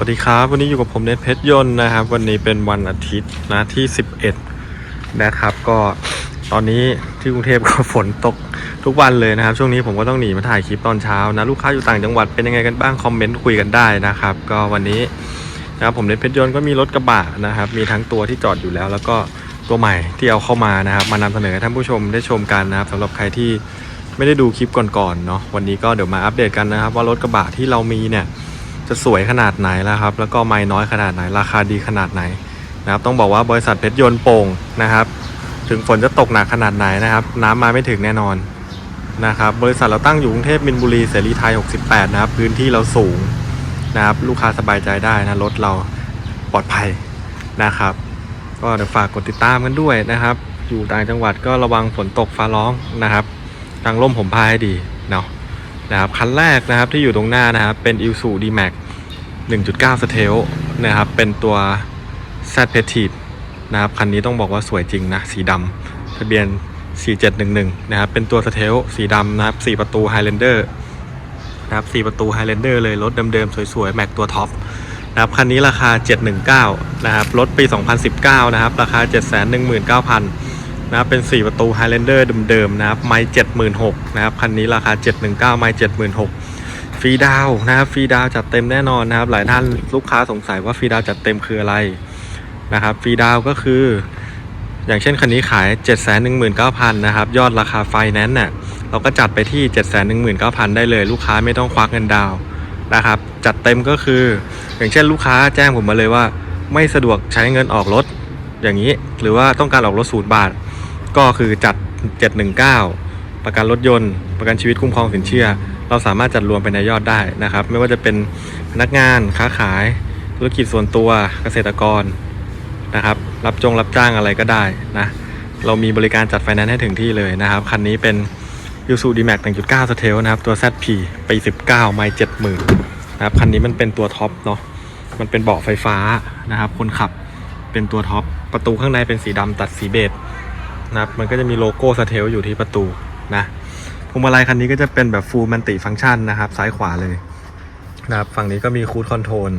วัสดีครับ วันนี้อยู่กับผมเนทเพชรยนต์นะครับ วันนี้เป็นวันอาทิตย์นะที่ 11 นะครับ ก็ตอนนี้ที่กรุงเทพก็ฝนตกทุกวันเลยนะครับ ช่วงนี้ผมก็ต้องหนีมาถ่ายคลิปตอนเช้านะ ลูกค้าอยู่ต่างจังหวัดเป็นยังไงกันบ้าง คอมเมนต์คุยกันได้นะครับ ก็วันนี้นะครับผมเนทเพชรยนต์ก็มีรถกระบะนะครับ มีทั้งตัวที่จอดอยู่แล้ว แล้วก็ตัวใหม่ที่เอาเข้ามานะครับ มานำเสนอให้ท่านผู้ชมได้ชมกันนะครับสำหรับใครที่ไม่ได้ดูคลิปก่อนๆเนาะวันนี้ก็เดี๋ยวมาอัปเดตกันนะครับ ว่ารถกระบะที่เรามีเนี่ย จะสวยขนาดไหนแล้วครับ แล้วก็ไม่น้อยขนาดไหน ราคาดีขนาดไหนนะครับ ต้องบอกว่าบริษัทเพชรยนต์โป่งนะครับ ถึงฝนจะตกหนักขนาดไหนนะครับ น้ำมาไม่ถึงแน่นอนนะครับ บริษัทเราตั้งอยู่กรุงเทพมินบุรีเสรีไทย 68 นะครับ พื้นที่เราสูงนะครับ ลูกค้าสบายใจได้นะรถเราปลอดภัยนะครับ ก็เดี๋ยวฝากกดติดตามกันด้วยนะครับ อยู่ต่างจังหวัดก็ระวังฝนตกฟ้าร้องนะครับทางร่มผมพายให้ดีเนาะนะครับคันแรกนะครับที่อยู่ตรงหน้านะครับเป็น i l s u D-Max 1.9 s t e l นะครับ เป็นตัว Z p e t i t นะครับ คันนี้ต้องบอกว่าสวยจริงนะ สีดำทะเบียน 4711 นะครับ เป็นตัว s t e l สีดำนะครับ 4 ประตู Highlander นะครับ 4 ประตู Highlander เลย รถเดิมๆ สวยๆ แม็กตัวท็อปนะครับ คันนี้ราคา 719 นะครับ รถปี 2019 นะครับ ราคา 719,000นะครับเป็น 4 ประตู Highlander เดิมๆนะครับ ไม้76,000นะครับ คันนี้ราคา 719 ไม้76,000 ฟรีดาวนะครับฟรีดาวจัดเต็มแน่นอนนะครับ หลายท่านลูกค้าสงสัยว่าฟรีดาวจัดเต็มคืออะไรนะครับฟรีดาวก็คือ อย่างเช่นคันนี้ขาย 719,000นะครับยอดราคาไฟแนนซ์เนี่ยเราก็จัดไปที่ 719,000 ได้เลย ลูกค้าไม่ต้องควักเงินดาวน์นะครับจัดเต็มก็คือ อย่างเช่นลูกค้าแจ้งผมมาเลยว่า ไม่สะดวกใช้เงินออกรถอย่างนี้ หรือว่าต้องการออกรถศูนย์บาท ก็คือจัด 719 ประกันรถยนต์ ประกันชีวิตคุ้มครองสินเชื่อ เราสามารถจัดรวมไปในยอดได้นะครับ ไม่ว่าจะเป็นพนักงานค้าขายธุรกิจส่วนตัวเกษตรกรนะครับ รับจงรับจ้างอะไรก็ได้นะเรามีบริการจัดไฟแนนซ์ให้ถึงที่เลยนะครับ คันนี้เป็น y u s u d m a x 1.9 s t e l นะครับ ตัว ZP ปี19ไม่70,000นะครับ คันนี้มันเป็นตัวท็อปเนาะมันเป็นเบาะไฟฟ้านะครับ คนขับเป็นตัวท็อปประตูข้างในเป็นสีดำตัดสีเบจนะครับมันก็จะมีโลโก้สเทลอยู่ที่ประตูนะ พวงมาลัยคันนี้ก็จะเป็นแบบฟูลมันติฟังก์ชันนะครับ ซ้ายขวาเลยนะครับฝั่งนี้ก็มีคูดคอนโทรล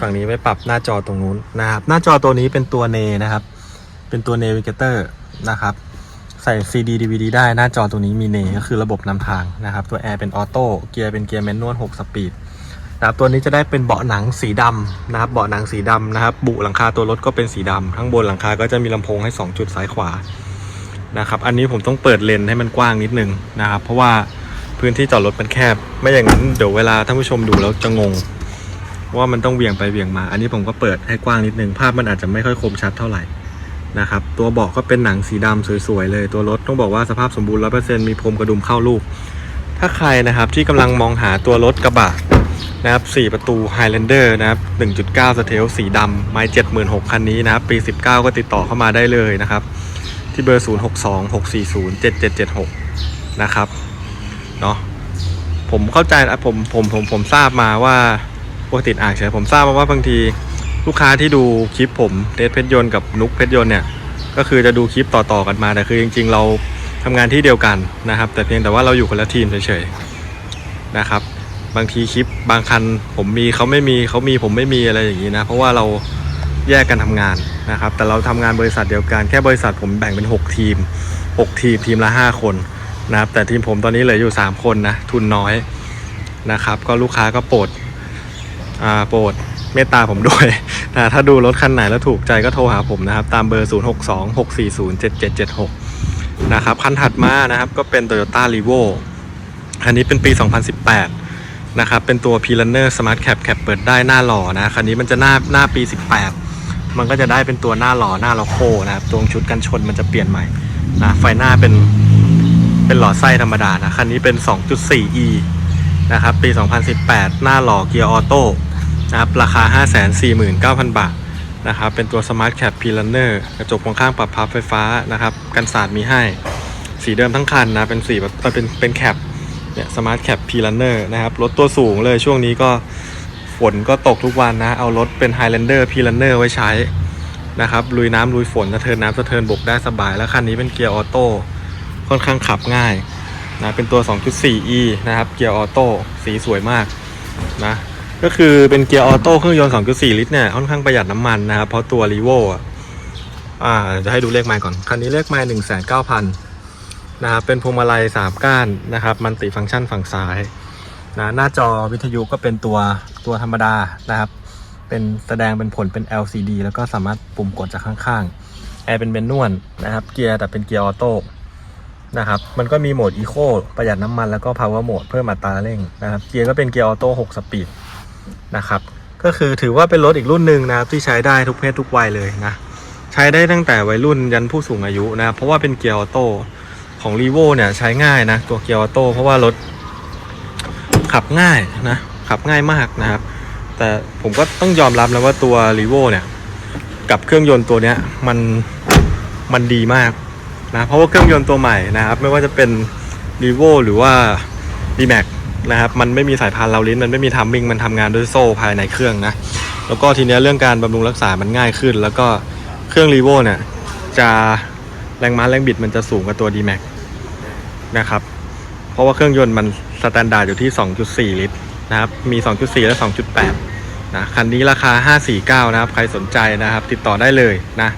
ฝั่งนี้ไว้ปรับหน้าจอตรงนู้นนะครับ หน้าจอตัวนี้เป็นตัวเนนะครับ เป็นตัวเนวิเกเตอร์นะครับใส่ CD DVD ได้หน้าจอตัวนี้มีเนก็คือระบบนำทางนะครับ ตัวแอร์เป็นออโต้เกียร์เป็นเกียร์แมนนวล6สปีดนะครับตัวนี้จะได้เป็นเบาะหนังสีดำนะครับ เบาะหนังสีดำนะครับ บุหลังคาตัวรถก็เป็นสีดำข้างบนหลังคาก็จะมีลำโพงให้ 2 จุดซ้ายขวา นะครับ อันนี้ผมต้องเปิดเลนให้มันกว้างนิดนึงนะครับ เพราะว่าพื้นที่จอดรถมันแคบ ไม่อย่างนั้นเดี๋ยวเวลาท่านผู้ชมดูแล้วจะงง ว่ามันต้องเบี่ยงไปเบี่ยงมา อันนี้ผมก็เปิดให้กว้างนิดนึง ภาพมันอาจจะไม่ค่อยคมชัดเท่าไหร่นะครับ ตัวเบาะก็เป็นหนังสีดำสวยๆเลย ตัวรถต้องบอกว่าสภาพสมบูรณ์ร้อเปอร์เซ็นต์มีพรมกระดุมเข้าลูก ถ้าใครนะครับที่กำลังมองหาตัวรถกระบะนะครับ4ประตู Highlander นะครับ 1.9 สเทลสีดำไม้76,000 คันนี้นะครับ ปี 19 ก็ติดต่อเข้ามาได้เลยนะครับ ที่เบอร์ 0 6 2 6 4 0 7 7 7 6 นะครับ เนาะผมเข้าใจนะผมผมผมผมทราบมาว่าปกติอ่านเฉยผมทราบมาว่าบางทีลูกค้าที่ดูคลิปผมเดทเพชรยนต์กับนุกเพชรยนต์เนี่ย ก็คือจะดูคลิปต่อๆกันมาแต่คือจริง ๆ เราทำงานที่เดียวกันนะครับ แต่เพียงแต่ว่าเราอยู่คนละทีมเฉยๆนะครับ บางทีคลิปบางคันผมมีเขาไม่มีเขามีผมไม่มีอะไรอย่างนี้นะ เพราะว่าเรา แยกกันทำงานนะครับ แต่เราทำงานบริษัทเดียวกัน แค่บริษัทผมแบ่งเป็น 6 ทีม 6 ทีมทีมละ 5 คนนะครับ แต่ทีมผมตอนนี้เหลืออยู่ 3 คนนะทุนน้อยนะครับ ก็ลูกค้าก็โปรดอ่าโปรดเมตตาผมด้วยนะถ้าดูรถคันไหนแล้วถูกใจก็โทรหาผมนะครับ ตามเบอร์ 0 6 2 6 4 0 7 7 7 6 นะครับ คันถัดมานะครับก็เป็น Toyota r e v o อันนี้เป็นปี 2018 นะครับ เป็นตัว p i l a n e r Smart Cap แคปเปิดได้หน้าหล่อนะ คันนี้มันจะหน้าหน้าปี 18 มันก็จะได้เป็นตัวหน้าหล่อหน้าล็อกโคนะครับตรงชุดกันชนมันจะเปลี่ยนใหม่นะไฟหน้าเป็นเป็นหล่อไส้ธรรมดานะคันนี้เป็น 2.4e นะครับปี 2018 หน้าหล่อเกียร์ออโต้นะครับราคา 549,000 บาทนะครับเป็นตัว Smart Cap p i l a n e r กระจกมองข้างปรับพับไฟฟ้านะครับกันสาดมีให้ สีเดิมทั้งคันนะเป็นสีแบบเป็นเป็นแคปเนี่ย Smart Cap p i l a n e r นะครับรถตัวสูงเลยช่วงนี้ก็ ฝนก็ตกทุกวันนะ เอารถเป็น Highlander p i l a n e r ไว้ใช้นะครับลุยน้ำลุยฝนสะเทินน้ำสะเทินบกได้สบาย แล้วคันนี้เป็นเกียร์ออโต้ค่อนข้างขับง่ายนะเป็นตัว 2.4e นะครับเกียร์ออโต้สีสวยมากนะก็คือเป็นเกียร์ออโต้เครื่องยนต์ 2.4 ลิตรเนี่ยค่อนข้างประหยัดน้ำมันนะครับ เพราะตัวรีโวอะอ่าจะให้ดูเลขไมล์ก่อน คันนี้เลขไมล์1,900,000นะครับเป็นพวงมาลัย 3 ก้านนะครับมันติฟังก์ชันฝั่งซ้าย นะหน้าจอวิทยุก็เป็นตัวตัวธรรมดานะครับ เป็นแสดงเป็นผลเป็น LCD แล้วก็สามารถปุ่มกดจากข้างๆแอร์เป็นเบนนวลนะครับเกียร์แต่เป็นเกียร์ออโต้นะครับมันก็มีโหมดอีโคประหยัดน้ำมันแล้วก็ power mode เพิ่มอัตราเร่งนะครับเกียร์ก็เป็นเกียร์ออโต้6สปีดนะครับก็คือถือว่าเป็นรถอีกรุ่นหนึ่งนะครับที่ใช้ได้ทุกเพศทุกวัยเลยนะใช้ได้ตั้งแต่วัยรุ่นยันผู้สูงอายุนะครับเพราะว่าเป็นเกียร์ออโต้ของ r ีโวเนี่ยใช้ง่ายนะตัวเกียร์ออโต้เพราะว่ารถ ขับง่ายนะ ขับง่ายมากนะครับ แต่ผมก็ต้องยอมรับนะว่าตัว r ีโวเนี่ย กับเครื่องยนต์ตัวเนี้ยมันมันดีมากนะเพราะว่าเครื่องยนต์ตัวใหม่นะครับ ไม่ว่าจะเป็น r ีโวหรือว่า d m a x นะครับมันไม่มีสายพานเราลิ้นมันไม่มีทัมมิ่งมันทำงานด้วยโซ่ภายในเครื่องนะ แล้วก็ทีเนี้ยเรื่องการบำรุงรักษามันง่ายขึ้น แล้วก็เครื่อง r ีโวเนี่ยจะแรงม้าแรงบิดมันจะสูงกว่าตัว d m a x นะครับเพราะว่าเครื่องยนต์มัน สแตนดาร์ดอยู่ที่ 2.4 ลิตรนะครับ มี 2.4 และ 2.8 นะ คันนี้ราคา 549 นะครับ ใครสนใจนะครับ ติดต่อได้เลยนะ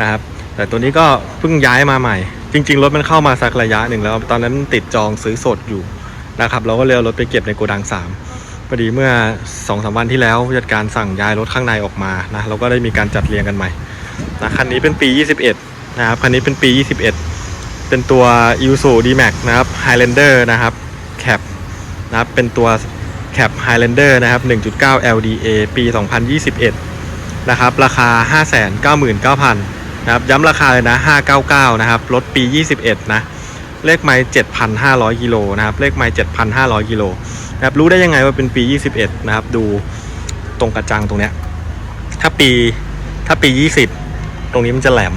นะครับ แต่ตัวนี้ก็เพิ่งย้ายมาใหม่ จริง ๆ รถมันเข้ามาสักระยะหนึ่งแล้ว ตอนนั้นติดจองซื้อสดอยู่นะครับ เราก็เลยเอารถไปเก็บในโกดัง 3 พอดีเมื่อ2อสวันที่แล้วผู้จัดการสั่งย้ายรถข้างในออกมา นะ เราก็ได้มีการจัดเรียงกันใหม่ นะ คันนี้เป็นปี 21 นะครับ คันนี้เป็นปี 21 เป็นตัว i s u D-Max นะครับ Highlander นะครับ Cap นะครับเป็นตัว Cap Highlander นะครับ 1.9 LDA ปี 2021 นะครับ ราคา 599,000 นะครับ ย้ำราคาเลยนะ 599 นะครับ รถปี 21 นะ เลขไมล์7,500 กิโลนะครับ เลขไมล์7,500 กิโลนะครับ รู้ได้ยังไงว่าเป็นปี 21 นะครับ ดูตรงกระจังตรงเนี้ย ถ้าปี ถ้าปี 20 ตรงนี้มันจะแหลม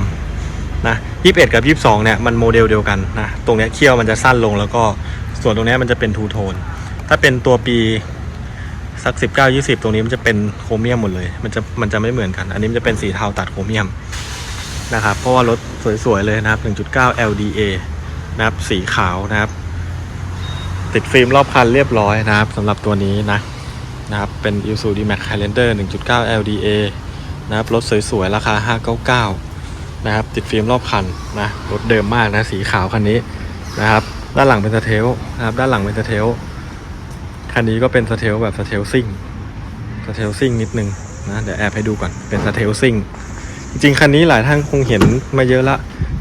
นะ 21 กับ 22 เนี่ย มันโมเดลเดียวกันนะ ตรงเนี้ยเขี้ยวมันจะสั้นลงแล้วก็ ส่วนตรงนี้มันจะเป็นทูโทน ถ้าเป็นตัวปีสัก19 20ตรงนี้มันจะเป็นโครเมียมหมดเลย มันจะมันจะไม่เหมือนกัน อันนี้มันจะเป็นสีเทาตัดโครเมียมนะครับ เพราะว่ารถสวยๆเลยนะครับ 1.9 LDA นะครับ สีขาวนะครับ ติดฟิล์มรอบคันเรียบร้อยนะครับสำหรับตัวนี้นะนะครับ เป็น i s u D-Max Highlander 1.9 LDA นะครับ รถสวยๆ ราคา 599 นะครับ ติดฟิล์มรอบคันนะ รถเดิมมากนะ สีขาวคันนี้นะครับ ด้านหลังเป็นสเทลนะครับ ด้านหลังเป็นสเทลคันนี้ก็เป็นสเทลแบบสเทลซิ่งสเทลซิ่งนิดนึงนะเดี๋ยวแอบให้ดูก่อนเป็นสเทลซิ่งจริงๆคันนี้หลายท่านคงเห็นมาเยอะละ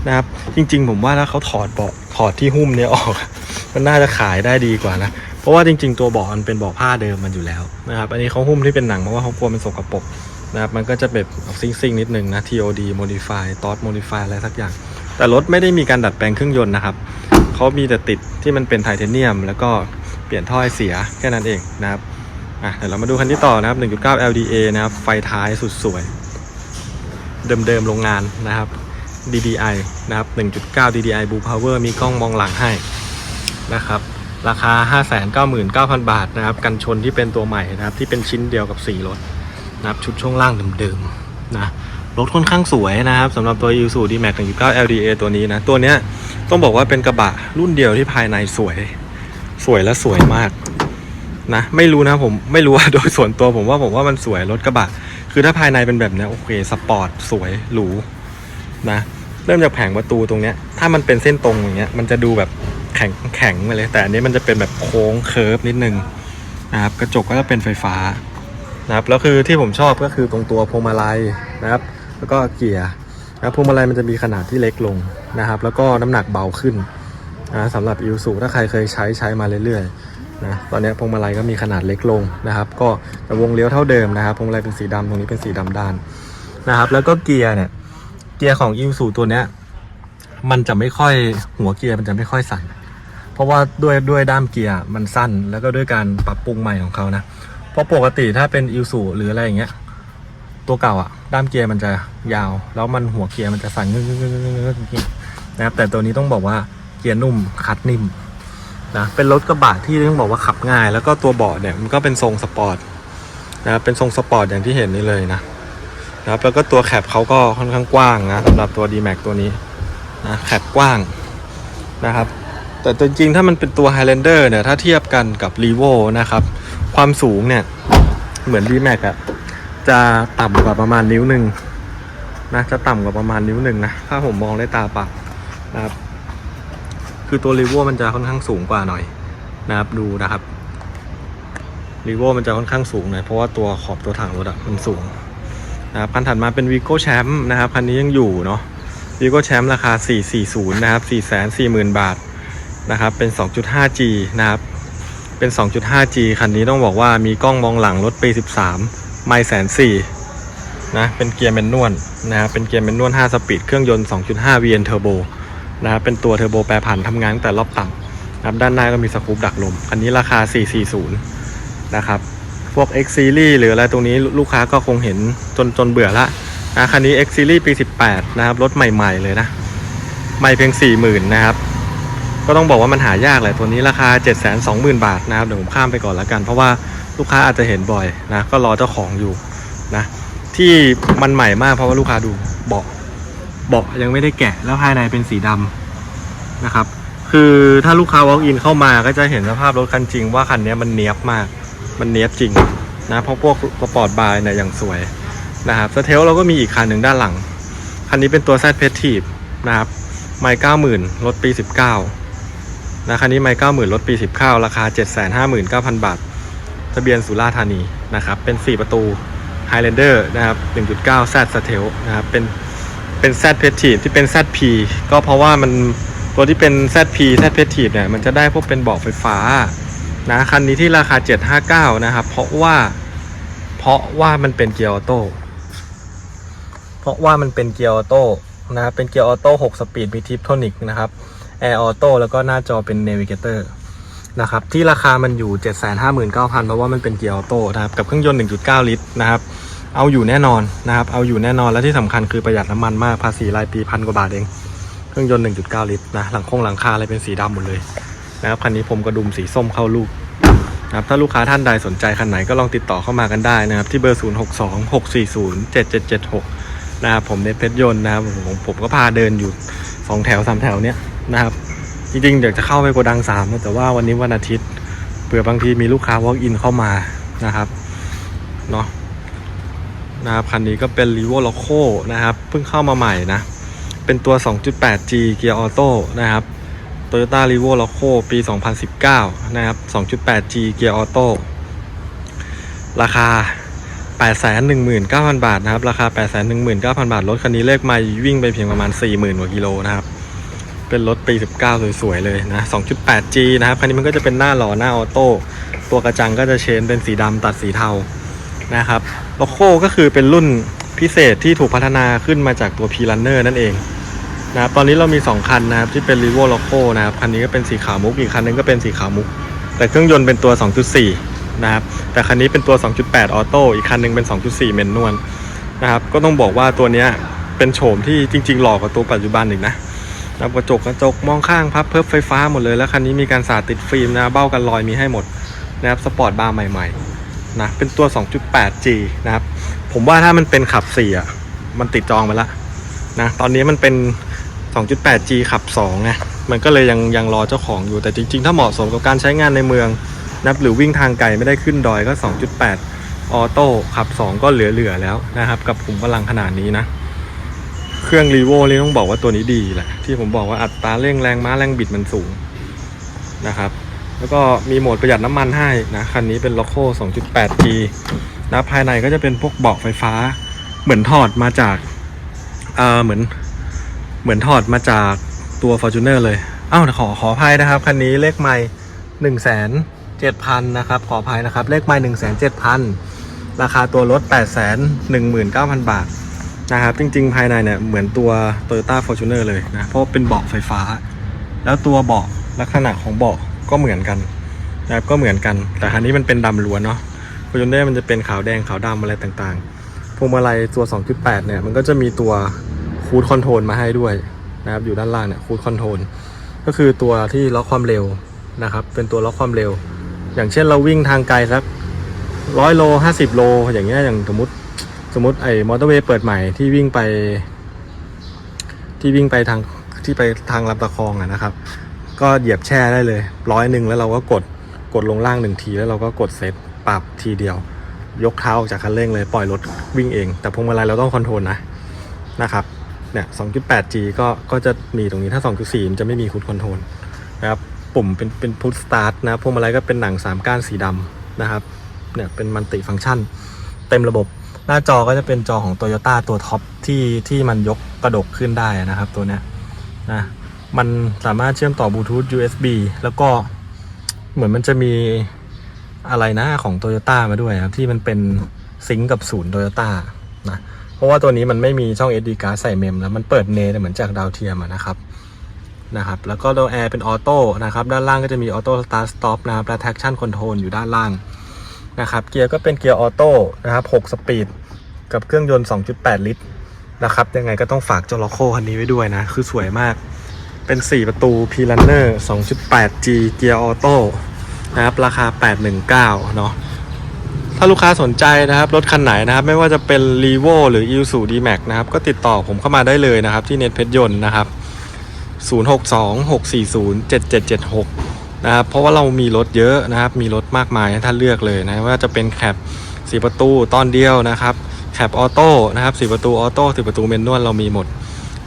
นะครับ จริง ๆ ผมว่าถ้าเขาถอดเบาะถอดที่หุ้มเนี้ยออก มันน่าจะขายได้ดีกว่านะเพราะว่าจริง ๆ ตัวเบาะมันเป็นเบาะผ้าเดิมมันอยู่แล้วนะครับอันนี้เขาหุ้มที่เป็นหนังเพราะว่าเขากลัวมันสกปรกนะครับมันก็จะแบบซิ่งซิ่งๆนิดนึงนะ TOD modify ตอ modify อะไรสักอย่าง แต่รถไม่ได้มีการดัดแปลงเครื่องยนต์นะครับ เขามีแต่ติดที่มันเป็นไทเทเนียม แล้วก็เปลี่ยนท่อไอเสียแค่นั้นเองนะครับอะเดี๋ยวเรามาดูคันที่ต่อนะครับ 1.9 LDA นะครับ ไฟท้ายสุดสวย เดิมๆโรงงานนะครับ DDI นะครับ 1.9 DDI Blue Power มีกล้องมองหลังให้นะครับราคา 599,000 บาทนะครับ กันชนที่เป็นตัวใหม่นะครับ ที่เป็นชิ้นเดียวกับ4รถนะครับ ชุดช่วงล่างเดิมๆนะ รถค่อนข้างสวยนะครับสำหรับตัว Isuzu D-Max 1.9 LDA ตัวนี้นะ ตัวเนี้ย ต้องบอกว่าเป็นกระบะรุ่นเดียวที่ภายในสวย สวยและสวยมากนะไม่รู้นะผมไม่รู้ว่าโดยส่วนตัวผมว่าผมว่ามันสวยรถกระบะ คือถ้าภายในเป็นแบบนี้โอเคสปอร์ตสวยหรูนะเริ่มจากแผงประตูตรงเนี้ยถ้ามันเป็นเส้นตรงอย่างเงี้ยมันจะดูแบบแข็งแข็งไปเลย แต่อันนี้มันจะเป็นแบบโค้งเคิร์ฟนิดนึงนะครับกระจกก็จะเป็นไฟฟ้านะครับแล้วคือที่ผมชอบก็คือตรงตัวพวงมาลัยนะครับ แล้วก็เกียร์ นะพวงมาลัยมันจะมีขนาดที่เล็กลงนะครับ แล้วก็น้ำหนักเบาขึ้นนะสำหรับอิวสูถ้าใครเคยใช้ใช้มาเรื่อยๆนะตอนนี้พวงมาลัยก็มีขนาดเล็กลงนะครับ ก็แต่วงเลี้ยวเท่าเดิมนะครับพวงมาลัยเป็นสีดำตรงนี้เป็นสีดำด้านนะครับ แล้วก็เกียร์เนี่ยเกียร์ของอิวสูตัวเนี้ยมันจะไม่ค่อยหัวเกียร์มันจะไม่ค่อยสั่น เพราะว่าด้วยด้วยด้ามเกียร์มันสั้น แล้วก็ด้วยการปรับปรุงใหม่ของเขานะเพราะปกติถ้าเป็นอิวสูหรืออะไรอย่างเงี้ย ตัวเก่าอะด้ามเกียร์มันจะยาว แล้วมันหัวเกียร์มันจะสั่นงึกงึกงึกงึกนะครับแต่ตัวนี้ต้องบอกว่าเกียร์นุ่มคัดนิ่มนะเป็นรถกระบะที่ต้องบอกว่าขับง่าย แล้วก็ตัวเบาะเนี่ยมันก็เป็นทรงสปอร์ตนะครับเป็นทรงสปอร์ตอย่างที่เห็นนี่เลยนะนะครับแล้วก็ตัวแคปเขาก็ค่อนข้างกว้างนะสำหรับตัว D-Max ตัวนี้นะแคปกว้างนะครับแต่จริงๆ ถ้ามันเป็นตัว Highlander เนี่ยถ้าเทียบกันกับ r e v o นะครับ ความสูงเนี่ย เหมือน d m a x อะ จะต่ำกว่าประมาณนิ้วหนึ่งนะจะต่ำกว่าประมาณนิ้วหนึ่งนะถ้าผมมองด้วยตาเปล่านะครับ คือตัวรีโวมันจะค่อนข้างสูงกว่าหน่อยนะครับดูนะครับรีโวมันจะค่อนข้างสูงหน่อยเพราะว่าตัวขอบตัวถังรถอะมันสูงนะครับคันถัดมาเป็นวีโก้แชมป์นะครับคันนี้ยังอยู่เนาะวีโก้แชมป์ราคา 440 นะครับ 440,000 บาทนะครับเป็น 2.5G นะครับเป็น 2.5G คันนี้ต้องบอกว่ามีกล้องมองหลังรถปี 13 ไม่แสนสี่นะเป็นเกียร์แมนนวลนะครับเป็นเกียร์แมนนวล5สปีดเครื่องยนต์ 2.5 VN Turbo นะครับเป็นตัวเทอร์โบแปรผันทำงานตั้งแต่รอบต่ำนะครับด้านหน้าก็มีสกูปดักลมคันนี้ราคา 440 นะครับพวก X Series หรืออะไรตรงนี้ลูกค้าก็คงเห็นจนจนเบื่อละนะคันนี้ X Series ปี 18 นะครับรถใหม่ๆเลยนะไม่เพียง 40,000 นะครับ ก็ต้องบอกว่ามันหายากแหละตัวนี้ราคา 720,000 บาทนะครับเดี๋ยวผมข้ามไปก่อนแล้วกัน เพราะว่า ลูกค้าอาจจะเห็นบ่อยนะก็รอเจ้าของอยู่นะที่มันใหม่มากเพราะว่าลูกค้าดูเบาะเบาะยังไม่ได้แกะแล้วภายในเป็นสีดำนะครับ คือถ้าลูกค้า walk in เข้ามาก็จะเห็นสภาพรถคันจริงว่าคันนี้มันเนี้ยบมาก มันเนี้ยบจริงนะเพราะพวกสปอร์ตบาร์เนี่ยอย่างสวยนะครับสเทลเราก็มีอีกคันหนึ่งด้านหลัง คันนี้เป็นตัว Z p e t i v นะครับไม่เก้าหมื่นรถปี 19นะคันนี้ไม่เก้าหมื่นรถปี 19 ราคา 759,000 บาท ทะเบียนสุราษฎร์ธานีนะครับ เป็น 4 ประตู Highlander นะครับ 1.9 Z s t e l นะครับ เป็น เป็น Z p e t i v ที่เป็น ZP ก็เพราะว่ามันตัวที่เป็น ZP Z p e t i v เนี่ย มันจะได้พวกเป็นเบาะไฟฟ้านะ คันนี้ที่ราคา 759 นะครับ เพราะว่า เพราะว่ามันเป็นเกียร์ออโต้ เพราะว่ามันเป็นเกียร์ออโต้นะครับ เป็นเกียร์ออโต้ 6 สปีด มีทิปโทนิกนะครับ แอร์ออโต้ แล้วก็หน้าจอเป็น Navigator น นะครับที่ราคามันอยู่ 759,000 เพราะว่ามันเป็นเกียร์ออโต้นะครับกับเครื่องยนต์ 1.9 ลิตรนะครับเอาอยู่แน่นอนนะครับเอาอยู่แน่นอนและที่สำคัญคือประหยัดน้ำมันมากภาษีรายปีพันกว่าบาทเอง เครื่องยนต์ 1.9 ลิตรนะหลังคงหลังคาอะไรเป็นสีดำหมดเลยนะครับคันนี้ผมกระดุมสีส้มเข้าลูกนะครับถ้าลูกค้าท่านใดสนใจคันไหนก็ลองติดต่อเข้ามากันได้นะครับที่เบอร์ 062 640 7776 นะครับผมเนเพชรยนต์นะครับผมผมก็พาเดินอยู่สองแถวสามแถวเนี้ยนะครับ จริงๆเดี๋ยวจะเข้าไปโกดังสามนะแต่ว่าวันนี้วันอาทิตย์เผื่อบางทีมีลูกค้า walk in เข้ามานะครับเนาะนะครับคันนี้ก็เป็น r e v o l o c o นะครับ เพิ่งเข้ามาใหม่นะ เป็นตัว 2.8G เกียร์ออโต้นะครับ Toyota r e v o l o c o ปี 2019 นะครับ 2.8G เกียร์ออโต้ราคา 819,000 บาทนะครับ ราคา 819,000 บาท รถคันนี้เลขไม่วิ่งไปเพียงประมาณ 40,000กว่ากิโลนะครับ เป็นรถปี 19 สวยๆ เลยนะ 2.8G นะครับ คันนี้มันก็จะเป็นหน้าหล่อหน้าออโต้ ตัวกระจังก็จะเชนเป็นสีดำตัดสีเทา นะครับ โลโก้ก็คือเป็นรุ่นพิเศษที่ถูกพัฒนาขึ้นมาจากตัว P-Runner นั่นเองนะครับ ตอนนี้เรามี 2 คันนะครับ ที่เป็น r e v o Loco นะครับ คันนี้ก็เป็นสีขาวมุก อีกคันนึงก็เป็นสีขาวมุก แต่เครื่องยนต์เป็นตัว 2.4 นะครับ แต่คันนี้เป็นตัว 2.8 ออโต้ อีกคันนึงเป็น 2.4 เมนนวลนะครับ ก็ต้องบอกว่าตัวเนี้ยเป็นโฉมที่จริง ๆ หล่อกว่าตัวปัจจุบันอีกนะ นะครับกระจกกระจกมองข้างพับเพิบไฟฟ้าหมดเลยแล้วคันนี้มีการสาดติดฟิล์มนะเบ้ากันรอยมีให้หมดนะครับสปอร์ตบาร์ใหม่ๆนะเป็นตัว 2.8G นะครับผมว่าถ้ามันเป็นขับ4อะมันติดจองไปละนะตอนนี้มันเป็น 2.8G ขับ2ไงมันก็เลยยังยังรอเจ้าของอยู่แต่จริง ๆ ถ้าเหมาะสมกับการใช้งานในเมืองนะครับหรือวิ่งทางไกลไม่ได้ขึ้นดอยก็ 2.8 ออโต้ขับ 2 ก็เหลือๆแล้วนะครับ กับขุมพลังขนาดนี้นะ เครื่องรีโวนี่ต้องบอกว่าตัวนี้ดีแหละที่ผมบอกว่าอัตราเร่งแรงม้าแรงบิดมันสูงนะครับ แล้วก็มีโหมดประหยัดน้ำมันให้นะคันนี้เป็น l o c o 2.8G นะภายในก็จะเป็นพวกเบาะไฟฟ้า เหมือนถอดมาจากเออเหมือนเหมือนถอดมาจากตัว Fortuner เลยอ้าวขอขออภัยนะครับคันนี้เลขไม่หนึ่งแสนเจ็ดพันนะครับขออภัยนะครับเลขไม่หนึ่งแสนเจ็ดพันราคาตัวรถแปดแสนหนึ่งหมื่นเก้าพันบาท นะครับ จริง ๆ ภายในเนี่ยเหมือนตัว Toyota Fortuner เลยนะ เพราะเป็นเบาะไฟฟ้า แล้วตัวเบาะลักษณะของเบาะก็เหมือนกันนะครับก็เหมือนกัน แต่คันนี้มันเป็นดำล้วนเนาะ Fortuner มันจะเป็นขาวแดงขาวดำอะไรต่างๆพวงมาลัยตัว 2.8 เนี่ยมันก็จะมีตัวคูดคอนโทรลมาให้ด้วยนะครับอยู่ด้านล่างเนี่ยคูดคอนโทรลก็คือตัวที่ล็อกความเร็วนะครับ เป็นตัวล็อกความเร็ว อย่างเช่นเราวิ่งทางไกลสักร้อยโลห้าสิบโล อย่างเงี้ยอย่างสมมติ สมมติไอ้มอเตอร์เวย์เปิดใหม่ที่วิ่งไป ที่วิ่งไปทางที่ไปทางลำตะคองอะนะครับ ก็เหยียบแช่ได้เลยร้อยหนึ่งแล้วเราก็กดกดลงล่างหนึ่งทีแล้วเราก็กดเซตปรับทีเดียว ยกเท้าออกจากคันเร่งเลยปล่อยรถวิ่งเอง แต่พวงมาลัยเราต้องคอนโทรลนะนะครับเนี่ย 2.8G ก็ก็จะมีตรงนี้ถ้า 2.4 มันจะไม่มีคูดคอนโทรลนะครับปุ่มเป็นเป็นพุทสตาร์ทนะพวงมาลัยก็เป็นหนัง 3 ก้านสีดำนะครับเนี่ยเป็นมัลติฟังก์ชัน เต็มระบบ หน้าจอก็จะเป็นจอของ Toyota ตัวท็อปที่ที่มันยกกระดกขึ้นได้นะครับตัวเนี้ยนะมันสามารถเชื่อมต่อบลูทูธ USB แล้วก็เหมือนมันจะมีอะไรนะของ Toyota มาด้วยครับ ที่มันเป็นซิงกับศูนย์ Toyota นะเพราะว่าตัวนี้มันไม่มีช่อง SD card ใส่เมมแล้วมันเปิดเนเหมือนจากดาวเทียมนะครับนะครับแล้วก็ตัวแอร์เป็นออโต้นะครับด้านล่างก็จะมีออโต้สตาร์ทสต็อปนะครับและ traction control อยู่ด้านล่าง นะครับเกียร์ก็เป็นเกียร์ออโต้นะครับ6สปีดกับเครื่องยนต์ 2.8 ลิตรนะครับยังไงก็ต้องฝากเจ้าล็อกโคคันนี้ไว้ด้วยนะ คือสวยมากเป็น 4 ประตู p l a n n e r 2.8G เกียร์ออโต้นะครับราคา 819 เนาะถ้าลูกค้าสนใจนะครับรถคันไหนนะครับ ไม่ว่าจะเป็น r e v o หรือ i s u d m a x นะครับ ก็ติดต่อผมเข้ามาได้เลยนะครับ ที่เน็ตเพชรยนต์นะครับ 0626407776 นะครับเพราะว่าเรามีรถเยอะนะครับ มีรถมากมายให้ท่านเลือกเลยนะว่าจะเป็นแคปสีประตูตอนเดียวนะครับแคปออโต้นะครับสีประตูออโต้สีประตูเมนนวลเรามีหมด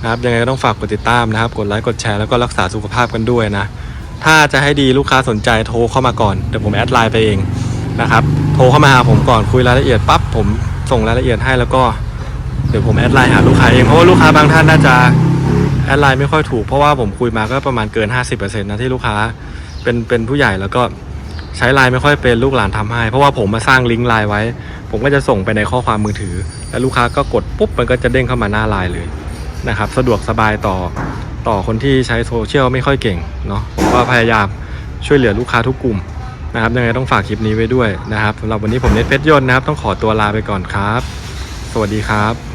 นะครับยังไงก็ต้องฝากกดติดตามนะครับ กดไลค์กดแชร์แล้วก็รักษาสุขภาพกันด้วยนะถ้าจะให้ดีลูกค้าสนใจโทรเข้ามาก่อนเดี๋ยวผมแอดไลน์ไปเองนะครับโทรเข้ามาหาผมก่อนคุยรายละเอียดปั๊บผมส่งรายละเอียดให้แล้วก็เดี๋ยวผมแอดไลน์หาลูกค้าเองเพราะว่าลูกค้าบางท่านน่าจะแอดไลน์ไม่ค่อยถูกเพราะว่าผมคุยมาก็ประมาณเกิน 50%นะที่ลูกค้า เป็นเป็นผู้ใหญ่แล้วก็ใช้ไลน์ไม่ค่อยเป็นลูกหลานทำให้ เพราะว่าผมมาสร้างลิงก์ไลน์ไว้ ผมก็จะส่งไปในข้อความมือถือ แล้วลูกค้าก็กดปุ๊บมันก็จะเด้งเข้ามาหน้าไลน์เลยนะครับ สะดวกสบายต่อต่อคนที่ใช้โซเชียลไม่ค่อยเก่งเนาะผมก็พยายามช่วยเหลือลูกค้าทุกกลุ่มนะครับยังไงต้องฝากคลิปนี้ไว้ด้วยนะครับสำหรับวันนี้ผมเน็ตเพชรยนต์นะครับ ต้องขอตัวลาไปก่อนครับ สวัสดีครับ